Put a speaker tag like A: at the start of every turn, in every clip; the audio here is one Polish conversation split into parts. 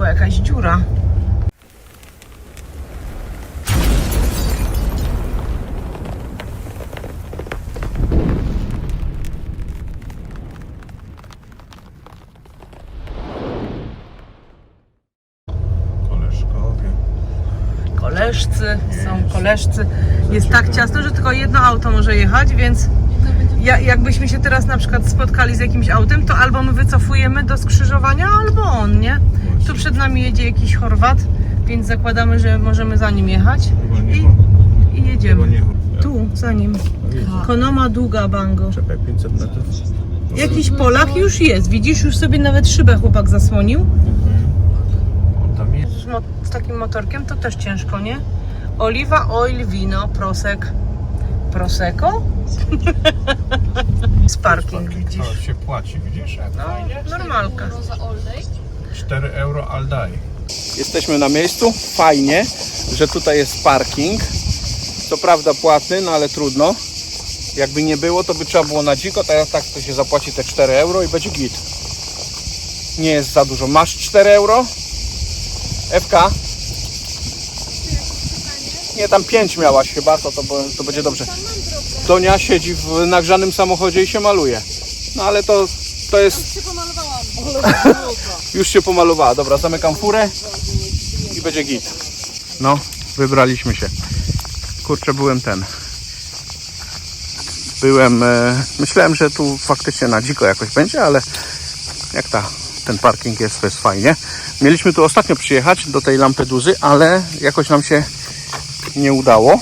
A: była jakaś dziura. Koleżcy, są koleżcy. Jest tak ciasno, że tylko jedno auto może jechać, więc ja, jakbyśmy się teraz na przykład spotkali z jakimś autem, to albo my wycofujemy do skrzyżowania, albo on, nie? Tu przed nami jedzie jakiś Chorwat, więc zakładamy, że możemy za nim jechać i,
B: ma.
A: i jedziemy.
B: Ma.
A: Tu, za nim. Konoma Długa Bango.
B: Czekaj, 500 metrów.
A: Jakiś Polak już jest, widzisz, już sobie nawet szybę chłopak zasłonił.
B: On tam jest.
A: Z, mo- z takim motorkiem to też ciężko, nie? Oliwa, oil, wino, prosek. Prosecco? Z parking, widzisz.
B: To się płaci, widzisz?
A: No, normalka.
B: 4 euro all day.
C: Jesteśmy na miejscu. Fajnie, że tutaj jest parking. Co prawda płatny, no ale trudno. Jakby nie było, to by trzeba było na dziko. Teraz tak to się zapłaci te 4 euro i będzie git. Nie jest za dużo. Masz 4 euro? FK? Nie, tam 5 miałaś chyba, to, to, to będzie dobrze. Donia siedzi w nagrzanym samochodzie i się maluje. No ale to, to jest... Już się pomalowała. Dobra, zamykam furę i będzie git. No, wybraliśmy się. Kurczę, byłem ten. Byłem, e, myślałem, że tu faktycznie na dziko jakoś będzie, ale jak ta, ten parking jest, to jest fajnie. Mieliśmy tu ostatnio przyjechać do tej Lampeduzy, ale jakoś nam się nie udało.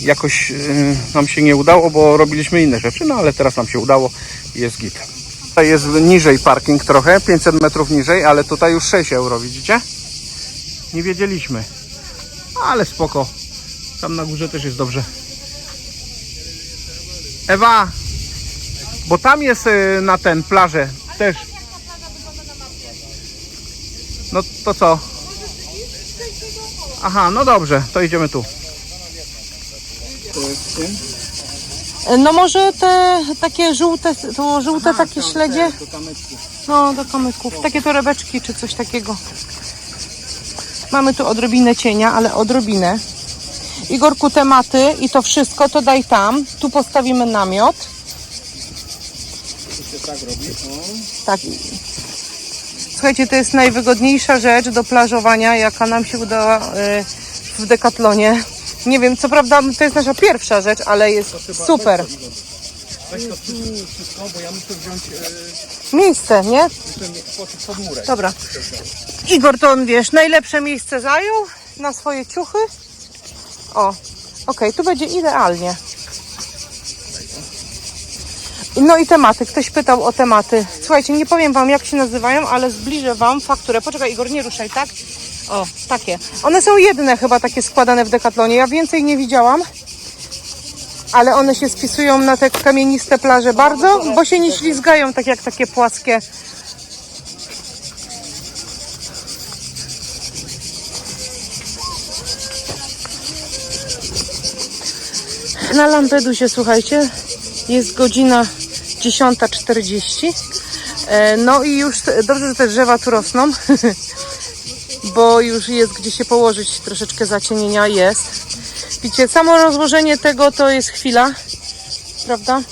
C: Jakoś y, nam się nie udało, bo robiliśmy inne rzeczy, no ale teraz nam się udało i jest git. Tutaj jest niżej parking trochę, 500 metrów niżej, ale tutaj już 6 euro, widzicie? Nie wiedzieliśmy. Ale spoko. Tam na górze też jest dobrze. Ewa, bo tam jest y, na ten plażę też. No to co? Aha, no dobrze, to idziemy tu.
A: No może te takie żółte, to żółte takie śledzie? No, do kamyków. Takie torebeczki czy coś takiego. Mamy tu odrobinę cienia, ale odrobinę. Igorku, tematy i to wszystko to daj tam. Tu postawimy namiot. Tak. Słuchajcie, to jest najwygodniejsza rzecz do plażowania, jaka nam się udała y, w Decathlonie. Nie wiem, co prawda to jest nasza pierwsza rzecz, ale jest super.
C: Weź to wszystko, bo ja muszę wziąć
A: Miejsce, nie?
C: pod, pod murek.
A: Dobra. Igor to on, wiesz, najlepsze miejsce zajął na swoje ciuchy. O, okej, tu będzie idealnie. No i tematy. Ktoś pytał o tematy. Słuchajcie, nie powiem wam jak się nazywają, ale zbliżę wam fakturę. Poczekaj Igor, nie ruszaj, tak? O, takie. One są jedne chyba takie składane w Decathlonie. Ja więcej nie widziałam. Ale one się spisują na te kamieniste plaże bardzo, bo się nie ślizgają tak jak takie płaskie Na Lampedusie, słuchajcie, jest godzina 10.40. E, No i już dobrze, że te drzewa tu rosną, bo już jest gdzie się położyć, troszeczkę zacienienia jest. Widzicie, samo rozłożenie tego to jest chwila, prawda?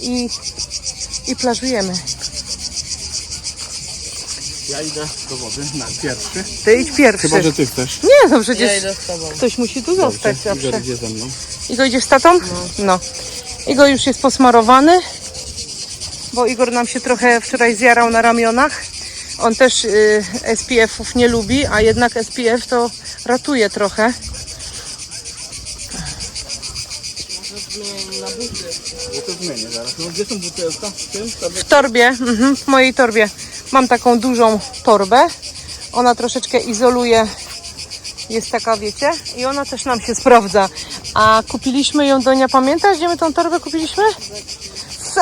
A: I, i plażujemy.
C: Ja idę do wody na pierwszy.
A: Ty idź pierwszy.
C: Chyba, że ty chcesz.
A: Nie, no przecież ktoś musi tu zostać zawsze.
C: Igor idzie ze mną.
A: Igo idziesz z tatą? No. Igo już jest posmarowany, bo Igor nam się trochę wczoraj zjarał na ramionach. On też y, SPF-ów nie lubi, a jednak SPF to ratuje trochę.
C: W
A: torbie, mhm, w mojej torbie mam taką dużą torbę. Ona troszeczkę izoluje, jest taka, wiecie, i ona też nam się sprawdza. A kupiliśmy ją, Donia, pamiętasz, gdzie my tą torbę kupiliśmy?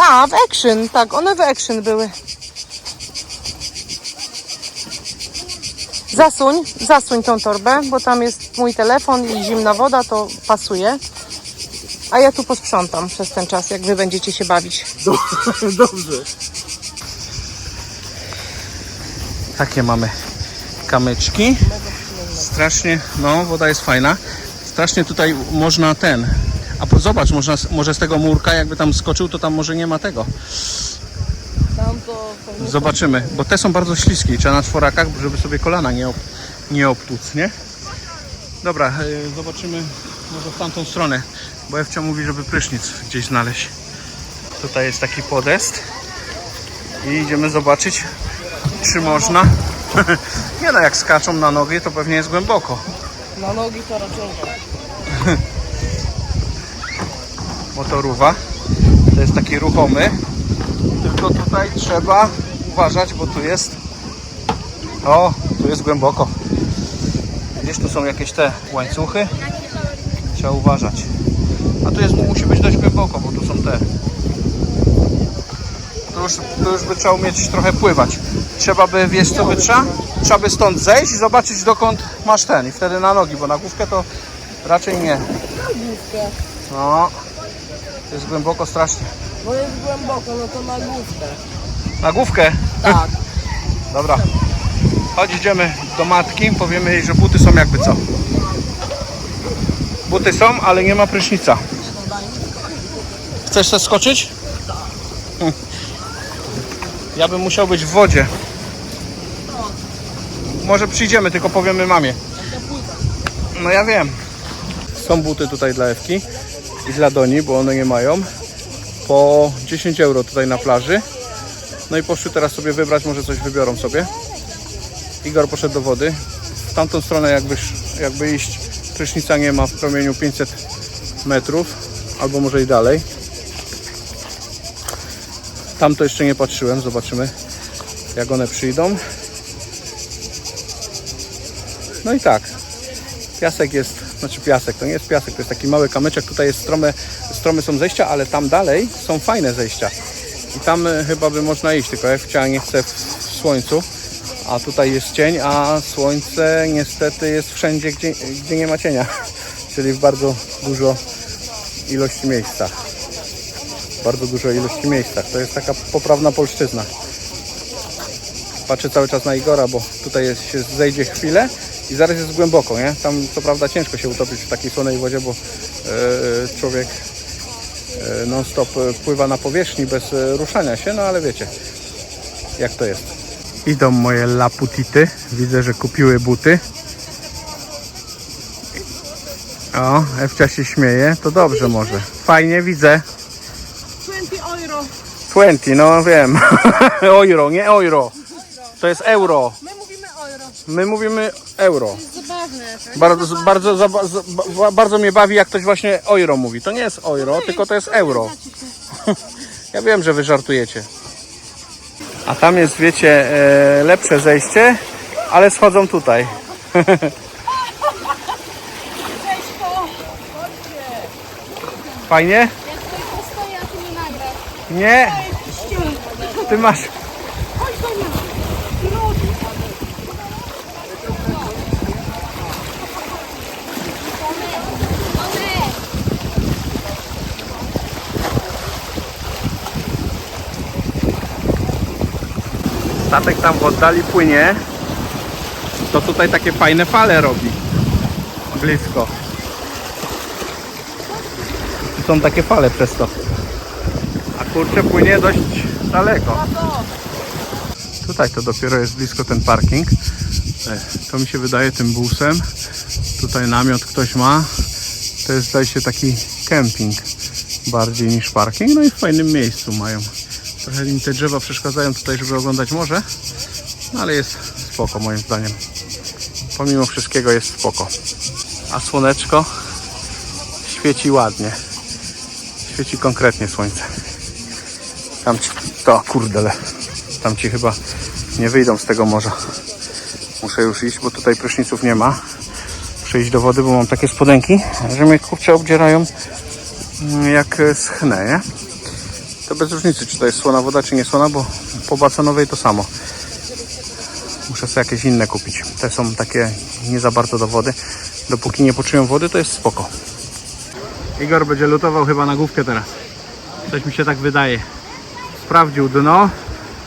A: A, w Action, tak, one w Action były. Zasuń, zasuń tą torbę, bo tam jest mój telefon i zimna woda, to pasuje. A ja tu posprzątam przez ten czas, jak wy będziecie się bawić.
C: Dobrze. Takie mamy kamyczki. Strasznie, no woda jest fajna. Strasznie tutaj można ten. A po- zobacz, można, może z tego murka jakby tam skoczył, to tam może nie ma tego. Zobaczymy, bo te są bardzo śliskie i trzeba na czworakach, żeby sobie kolana nie, ob, nie obtłuc, nie? Dobra, y, zobaczymy może w tamtą stronę, bo Ewcia mówi, żeby prysznic gdzieś znaleźć. Tutaj jest taki podest i idziemy zobaczyć, czy można. nie no, jak skaczą na nogi, to pewnie jest głęboko.
A: na nogi to raczej
C: motoruwa. To jest taki ruchomy. Tylko tutaj trzeba uważać, bo tu jest. O, tu jest głęboko. Gdzieś tu są jakieś te łańcuchy. Trzeba uważać. A tu jest, musi być dość głęboko, bo tu są te. Tu już, tu już by trzeba umieć trochę pływać. Trzeba by, wiesz co by trzeba? Trzeba by stąd zejść i zobaczyć dokąd masz ten. I wtedy na nogi, bo na główkę to raczej nie. No, to jest głęboko strasznie.
A: Bo jest głęboko, no to na główkę.
C: Na główkę?
A: Tak.
C: Dobra. Chodź, idziemy do matki, powiemy jej, że buty są jakby co. Buty są, ale nie ma prysznica. Chcesz skoczyć? Hm. Ja bym musiał być w wodzie. Może przyjdziemy, tylko powiemy mamie. No ja wiem. Są buty tutaj dla Ewki i dla Doni, bo one nie mają. Po 10 euro tutaj na plaży. No i poszły teraz sobie wybrać, może coś wybiorą sobie. Igor poszedł do wody. W tamtą stronę jakby, jakby iść, prysznica nie ma w promieniu 500 metrów, albo może i dalej. Tam to jeszcze nie patrzyłem, zobaczymy jak one przyjdą. No i tak, piasek jest, znaczy piasek, to nie jest piasek, to jest taki mały kamyczek, tutaj jest strome, strome są zejścia, ale tam dalej są fajne zejścia. I tam e, chyba by można iść, tylko Ewcia nie chce w, słońcu, a tutaj jest cień, a słońce niestety jest wszędzie, gdzie, gdzie nie ma cienia, czyli w bardzo dużo ilości miejscach. Bardzo dużo ilości miejscach. To jest taka poprawna polszczyzna. Patrzę cały czas na Igora, bo tutaj jest, się zejdzie chwilę i zaraz jest głęboko, nie? Tam co prawda ciężko się utopić w takiej słonej wodzie, bo e, człowiek e, non-stop e, pływa na powierzchni bez e, ruszania się, no ale wiecie, jak to jest. Idą moje laputity. Widzę, że kupiły buty. O, Ewcia się śmieje. To dobrze może. Fajnie, widzę.
A: 20 euro.
C: 20, no wiem. euro, nie euro. To jest euro.
A: My mówimy euro.
C: My mówimy euro. Bardzo, bardzo, zaba- za- ba- bardzo mnie bawi, jak ktoś właśnie euro mówi. To nie jest euro, tylko to jest euro. Ja wiem, że wy żartujecie. A tam jest, wiecie, e, lepsze zejście, ale schodzą tutaj. Fajnie?
D: Ja tutaj postoję, a ty mnie nagrasz.
C: Nie. Ty masz. Statek tam w oddali płynie. To tutaj takie fajne fale robi. Blisko. Tu są takie fale przez to. A kurczę płynie dość daleko. Tutaj to dopiero jest blisko ten parking. To mi się wydaje tym busem. Tutaj namiot ktoś ma. To jest zdaje się taki kemping bardziej niż parking. No i w fajnym miejscu mają. Trochę im te drzewa przeszkadzają tutaj, żeby oglądać morze. No ale jest spoko moim zdaniem. Pomimo wszystkiego jest spoko. A słoneczko świeci ładnie. Świeci konkretnie słońce. Tam ci, to kurde, tam ci chyba nie wyjdą z tego morza. Muszę już iść, bo tutaj pryszniców nie ma. Muszę iść do wody, bo mam takie spodenki, że mnie kurczę obdzierają mm, jak e, schnę, nie? To bez różnicy, czy to jest słona woda, czy nie słona, bo po basenowej to samo. Muszę sobie jakieś inne kupić. Te są takie nie za bardzo do wody. Dopóki nie poczują wody, to jest spoko. Igor będzie lutował chyba na główkę teraz. Coś mi się tak wydaje. Sprawdził dno.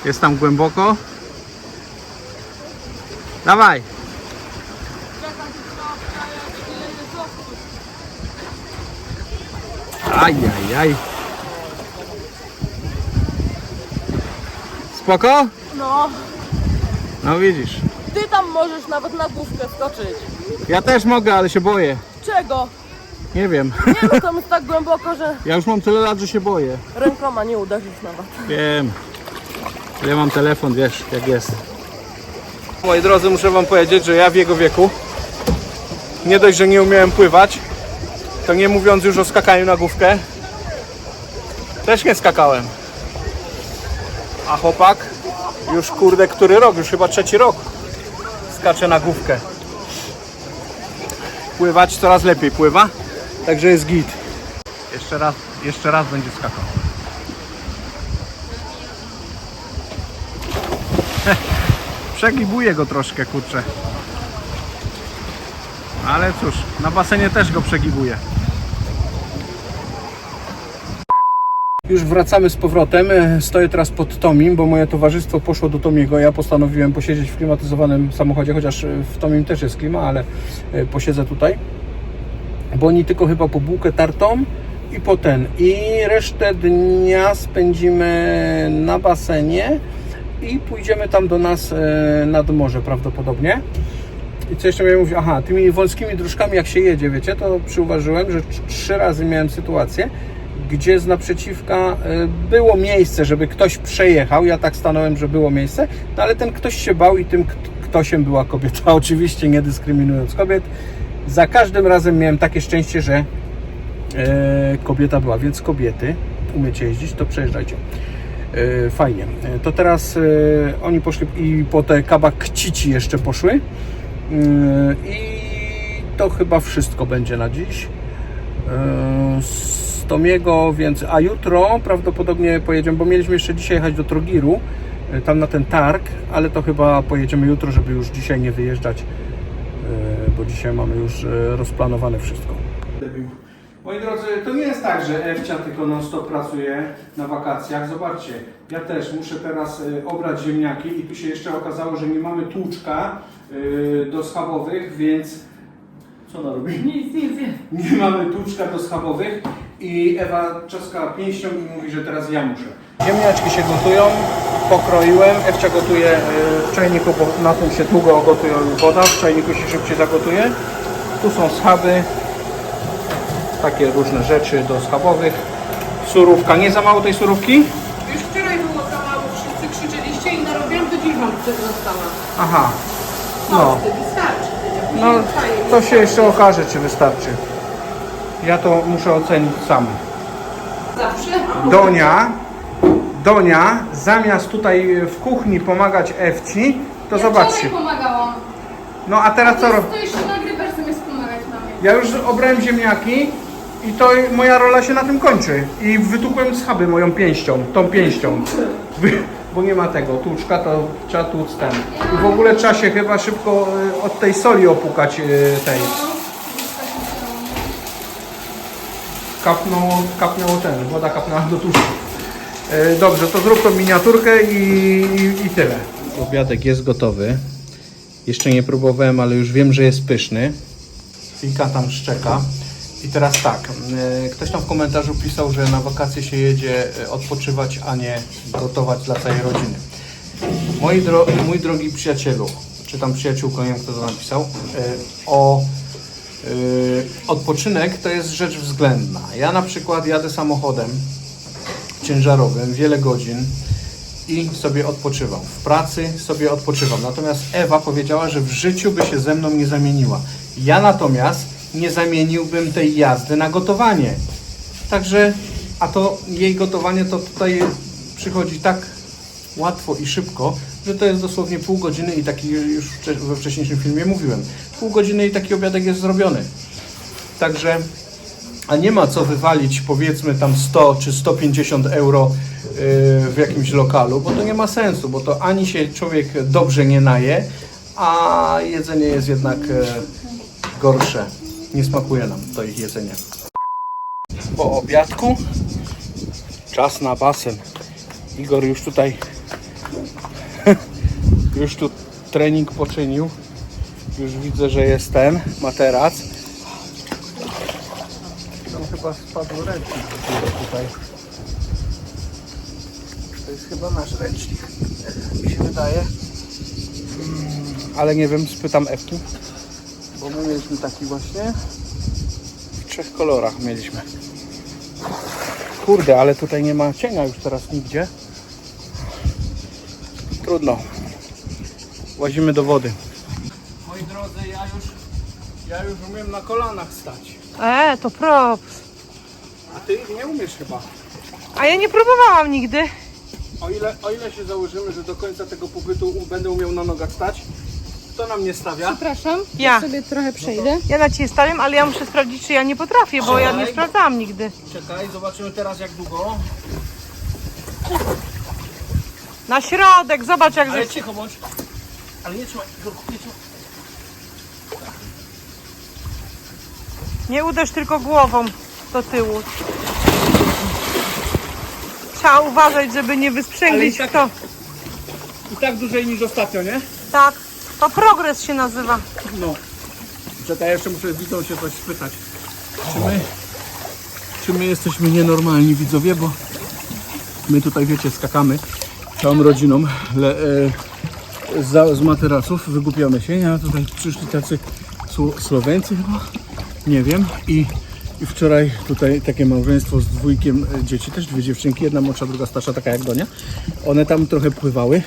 C: Jest tam głęboko. Dawaj. Aj, aj, aj. Spoko?
A: No,
C: No widzisz.
A: ty tam możesz nawet na główkę skoczyć.
C: Ja też mogę, ale się boję.
A: Czego?
C: Nie wiem.
A: Nie no, tam jest tak głęboko, że
C: Ja już mam tyle lat, że się boję.
A: rękoma nie uderzysz nawet.
C: Wiem. Ja mam telefon, wiesz, jak jest. Moi drodzy, muszę wam powiedzieć, że ja w jego wieku nie dość, że nie umiałem pływać, to nie mówiąc już o skakaniu na główkę, też nie skakałem. A chłopak już kurde, który rok, już chyba trzeci rok skacze na główkę. Pływać coraz lepiej pływa, także jest git. Jeszcze raz, jeszcze raz będzie skakał. Przegibuję go troszkę, kurczę. Ale cóż, na basenie też go przegibuję. Już wracamy z powrotem. E, Stoję teraz pod Tomim, bo moje towarzystwo poszło do Tomiego. Ja postanowiłem posiedzieć w klimatyzowanym samochodzie, chociaż e, w Tomim też jest klima, ale e, posiedzę tutaj. Bo oni tylko chyba po bułkę tartą i po ten. I resztę dnia spędzimy na basenie i pójdziemy tam do nas nad morze prawdopodobnie. I co jeszcze miałem mówić? Aha, tymi wąskimi dróżkami jak się jedzie, wiecie, to przyuważyłem, że tr- trzy razy miałem sytuację, gdzie z naprzeciwka e, było miejsce, żeby ktoś przejechał. Ja tak stanąłem, że było miejsce, no ale ten ktoś się bał i tym ktośem była kobieta. Oczywiście nie dyskryminując kobiet. Za każdym razem miałem takie szczęście, że e, kobieta była, więc kobiety, umiecie jeździć, to przejeżdżajcie. E, fajnie. E, To teraz oni poszli i po te kabakcici jeszcze poszły. I to chyba wszystko będzie na dziś. Z Tomiego, więc a jutro prawdopodobnie pojedziemy, bo mieliśmy jeszcze dzisiaj jechać do Trogiru, e, tam na ten targ, ale to chyba pojedziemy jutro, żeby już dzisiaj nie wyjeżdżać, e, bo dzisiaj mamy już e, rozplanowane wszystko. Moi drodzy, to nie jest tak, że Ewcia tylko non stop pracuje na wakacjach. Zobaczcie, ja też muszę teraz obrać ziemniaki i tu się jeszcze okazało, że nie mamy tłuczka do schabowych, więc co ona robi?
A: Nic, nic, nic.
C: Nie mamy tłuczka do schabowych i Ewa czaska pięścią i mówi, że teraz ja muszę. Ziemniaczki się gotują, pokroiłem. Ewcia gotuje y, w czajniku, bo na tym się długo gotuje woda, w czajniku się szybciej zagotuje. Tu są schaby, takie różne rzeczy do schabowych. Surówka, nie za mało tej surówki?
A: Już wczoraj było za mało, wszyscy krzyczeliście i narobiłam do dziś wam wtedy została.
C: Aha, no.
A: Wystarczy.
C: No, to się jeszcze okaże, czy wystarczy. Ja to muszę ocenić sam.
A: Zawsze.
C: Donia, Donia, zamiast tutaj w kuchni pomagać Ewci, to
D: ja
C: zobaczcie.
D: wczoraj pomagałam.
C: No a teraz co robię?
D: To jeszcze nagrywasz zamiast pomagać mamie.
C: Ja już obrałem ziemniaki i to moja rola się na tym kończy. I wytukłem schaby moją pięścią, tą pięścią. Bo nie ma tego, tłuczka to trzeba tłuc ten. I w ogóle trzeba się chyba szybko y, od tej soli opukać y, tej. Kapnął, kapnęło ten, woda kapnęła do tłuszczu. Y, Dobrze, to zrób tą miniaturkę i, i, i tyle. Obiadek jest gotowy. Jeszcze nie próbowałem, ale już wiem, że jest pyszny. Fika tam szczeka. I teraz tak, y, ktoś tam w komentarzu pisał, że na wakacje się jedzie y, odpoczywać, a nie gotować dla całej rodziny. Moi dro mój drogi przyjacielu, czy tam przyjaciółko, nie wiem kto to napisał, o odpoczynek to jest rzecz względna. Ja na przykład jadę samochodem ciężarowym wiele godzin i sobie odpoczywam. W pracy sobie odpoczywam. Natomiast Ewa powiedziała, że w życiu by się ze mną nie zamieniła. Ja natomiast nie zamieniłbym tej jazdy na gotowanie. Także, a to jej gotowanie to tutaj przychodzi tak łatwo i szybko, że to jest dosłownie pół godziny i taki już we wcześniejszym filmie mówiłem. Pół godziny i taki obiadek jest zrobiony. Także a nie ma co wywalić powiedzmy tam 100 czy 150 euro yy, w jakimś lokalu, bo to nie ma sensu, bo to ani się człowiek dobrze nie naje, a jedzenie jest jednak e, gorsze. Nie smakuje nam to ich jedzenie. Po obiadku czas na basen. Igor już tutaj Już tu trening poczynił. Już widzę, że jest ten materac. Tam chyba spadł ręcznik tutaj. To jest chyba nasz ręcznik. Mi się wydaje. Mm, Ale nie wiem, spytam Ewki. Bo my mieliśmy taki właśnie. W trzech kolorach mieliśmy. Kurde, ale tutaj nie ma cienia już teraz nigdzie. Trudno. Łazimy do wody. Moi drodzy, ja już, ja już umiem na kolanach stać.
A: E, to props.
C: A ty nie umiesz chyba.
A: A ja nie próbowałam nigdy.
C: O ile, o ile się założymy, że do końca tego pobytu będę umiał na nogach stać, kto nam nie stawia?
D: Przepraszam,
A: Ja.
D: sobie trochę przejdę.
A: Ja na ciebie stawiam, ale ja muszę sprawdzić, czy ja nie potrafię, bo ja nie sprawdzałam nigdy.
C: Czekaj, zobaczymy teraz jak długo.
A: Na środek, zobacz jak
C: Ale
A: ze...
C: cicho bądź. Ale nie trzymaj, Igorku, nie trzymaj.
A: Nie uderz tylko głową do tyłu. Trzeba uważać, żeby nie wysprzęglić
C: Ale i tak-
A: to.
C: I tak dłużej niż ostatnio, nie?
A: Tak, to progres się nazywa.
C: No. Czekaj, jeszcze muszę z widzą się coś spytać. Czy my, czy my jesteśmy nienormalni widzowie, bo my tutaj wiecie skakamy całą rodziną le, e, z, z materaców, wygłupiamy się, a tutaj przyszli tacy Sło- Słoweńcy chyba, nie wiem. I i wczoraj tutaj takie małżeństwo z dwójkiem dzieci, też dwie dziewczynki, jedna młodsza, druga starsza, taka jak Donia. One tam trochę pływały,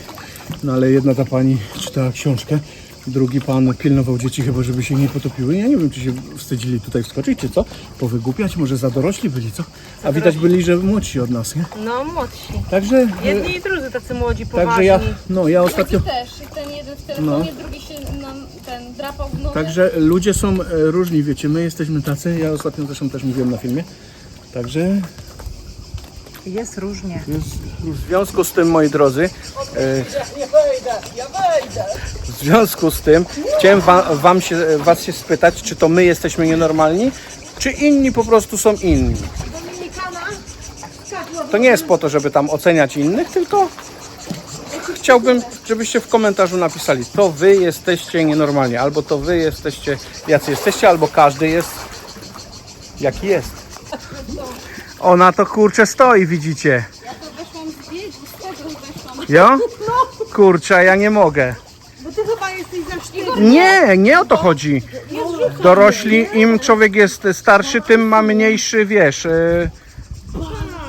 C: no ale jedna ta pani czytała książkę, drugi pan pilnował dzieci chyba, żeby się nie potopiły. Ja nie wiem, czy się wstydzili tutaj wskoczyć, czy co, powygłupiać, może za dorośli byli, co? A widać byli, że młodsi od nas, nie?
A: No, młodsi.
C: Także, e,
A: Jedni i drudzy tacy młodzi, poważni.
C: także ja, no ja ostatnio...
D: Ostatnio też. Ten jeden w telefonie, drugi się nam ten drapał w nogę.
C: Także ludzie są e, różni, wiecie, my jesteśmy tacy, ja ostatnio zresztą też mówiłem na filmie, także
A: Jest różnie.
C: W związku z tym, moi drodzy, e, w związku z tym chciałem wam się, was się spytać, czy to my jesteśmy nienormalni, czy inni po prostu są inni. To nie jest po to, żeby tam oceniać innych, tylko chciałbym, żebyście w komentarzu napisali, to wy jesteście nienormalni, albo to wy jesteście jacy jesteście, albo każdy jest jaki jest. Ona to kurczę stoi, widzicie.
D: Ja to weszłam zdjęć, z tego weszłam.
C: Ja? Kurczę, ja nie mogę.
A: Bo ty chyba jesteś za sztywny.
C: Nie, nie o to chodzi. Dorośli, im człowiek jest starszy, tym ma mniejszy, wiesz, e,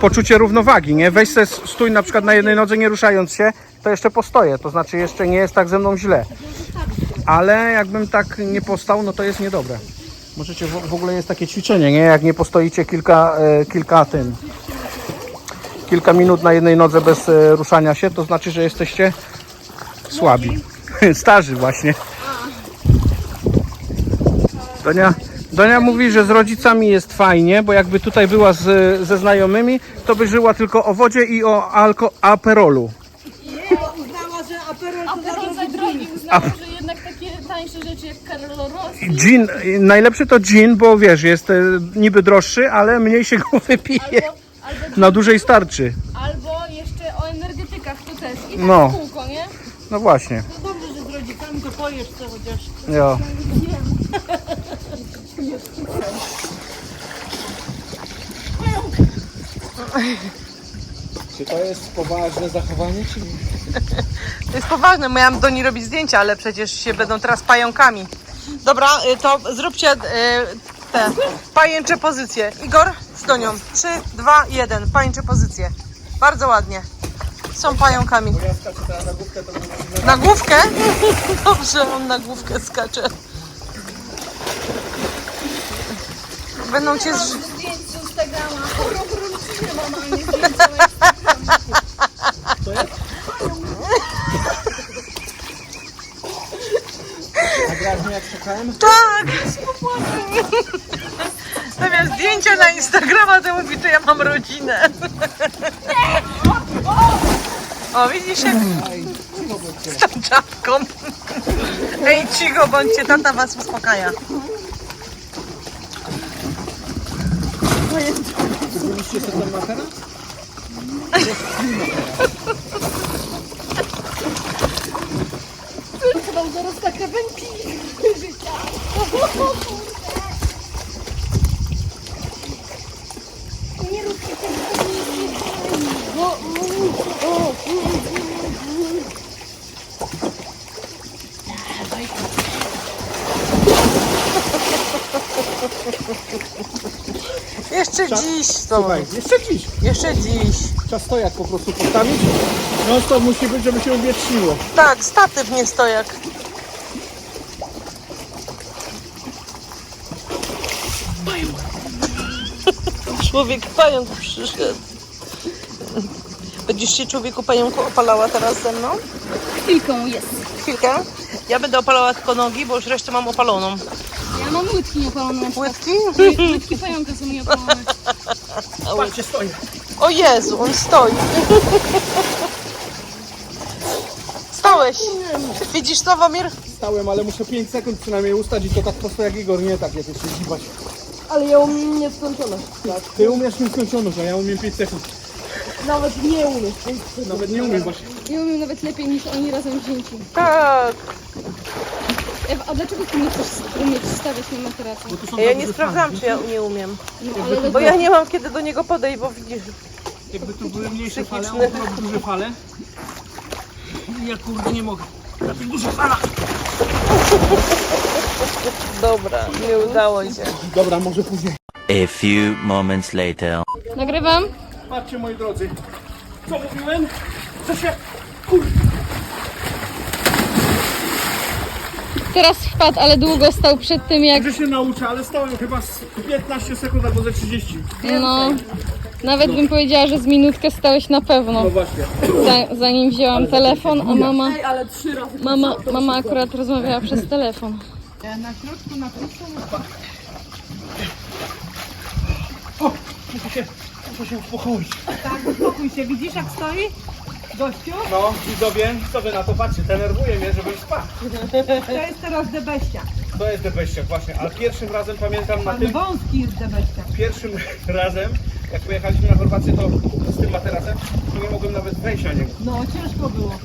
C: poczucie równowagi, nie? Weź se stój na przykład na jednej nodze, nie ruszając się, to jeszcze postoję, to znaczy jeszcze nie jest tak ze mną źle. Ale jakbym tak nie postał, no to jest niedobre. Możecie, w w ogóle jest takie ćwiczenie, nie? Jak nie postoicie kilka, e, kilka tym, kilka minut na jednej nodze bez e, ruszania się, to znaczy, że jesteście słabi. Starzy właśnie. Donia, Donia mówi, że z rodzicami jest fajnie, bo jakby tutaj była z, ze znajomymi, to by żyła tylko o wodzie i o alko, aperolu.
D: A teraz za drogi uznałam, że jednak takie tańsze rzeczy jak Carlo Rossi
C: Gin, najlepszy to gin, bo wiesz, jest e, niby droższy, ale mniej się go wypije.
D: albo, albo,
C: Na dłużej starczy.
D: albo jeszcze o energetykach to też. I tak
C: No.
D: w kółko, nie?
C: No właśnie.
A: Dobrze, że z rodzicami to pojesz co chociaż.
C: Jo. Czy to jest poważne zachowanie, czy nie?
A: To jest poważne, miałam do niej robić zdjęcia, ale przecież się będą teraz pająkami. Dobra, y, to zróbcie y, te pajęcze pozycje. Igor z Donią. 3, 2, 1. Pajęcze pozycje. Bardzo ładnie. Są pająkami. Na główkę? Dobrze, on na główkę skacze. Będą cię z
D: na Instagramie.
A: Tak! Zamiast zdjęcia na Instagrama, to mówi, że ja mam rodzinę. O, widzisz jak z tą czapką. Ej, cicho bądźcie, tata was uspokaja.
C: Byliście sobie ten materac?
D: tam zaraz takie węki życia.
A: Jeszcze dziś to.
C: Słuchaj, jeszcze dziś.
A: Jeszcze dziś.
C: Trzeba stojak po prostu postawić. No to musi być, żeby się uwietrzyło.
A: Tak, statyw nie stojak. Człowiek pająk przyszedł. Będziesz się człowieku pająku opalała teraz ze mną?
D: Chwilką jest.
A: Chwilkę. Ja będę opalała tylko nogi, bo już resztę mam opaloną.
D: Ja mam łydki nieopalone.
A: Łydki?
D: Łydki pająka są nieopalone.
C: Patrzcie, stoję.
A: O Jezu, on stoi. Stałeś. Widzisz to, Wamir?
C: Stałem, ale muszę 5 sekund przynajmniej ustać i to tak prosto jak Igor, nie tak jak jeszcze dziwać.
D: Ale ja umiem nieskończone.
C: Ty umiesz mi skończoność, a ja umiem 5 sekund.
D: Nawet nie umiem.
C: Nawet nie umiem właśnie.
D: Nie umiem nawet lepiej niż oni razem wzięci.
A: Tak.
D: Ewa, a dlaczego ty nie chcesz umieć stawiać na materacu?
C: Tu są
A: Ja nie sprawdzam, czy ja nie umiem.
D: No ale
A: Bo ja nie mam kiedy do niego podejść, bo widzisz.
C: Jakby tu były mniejsze fale, on robi duże fale. Ja kurde nie mogę. Na tych dużych falach.
A: Dobra, nie udało się.
C: Dobra, może później.
E: A few moments later.
D: Nagrywam?
C: Patrzcie moi drodzy. Co mówiłem? Co się...
D: Teraz wpadł, ale długo stał przed tym jak...
C: Że się nauczę, ale stałem chyba z 15 sekund albo ze 30.
D: No... Nawet bym powiedziała, że z minutkę stałeś na pewno.
C: No właśnie.
D: Za, zanim wzięłam telefon, a mama... Mama, mama akurat rozmawiała przez telefon.
C: Muszę się, muszę się uspokoić.
A: Spokój się, widzisz jak stoi? Gościu?
C: No, widzowie, co wy na to patrzcie? Denerwuje mnie, żebym spadł.
A: To jest teraz debeścia.
C: To jest debeściak właśnie, a pierwszym razem pamiętam na tym,
A: Wąski jest debeścia.
C: pierwszym razem, jak pojechaliśmy na Chorwację, to z tym materacem, to nie mogłem nawet wejść na niego.
A: No, ciężko było.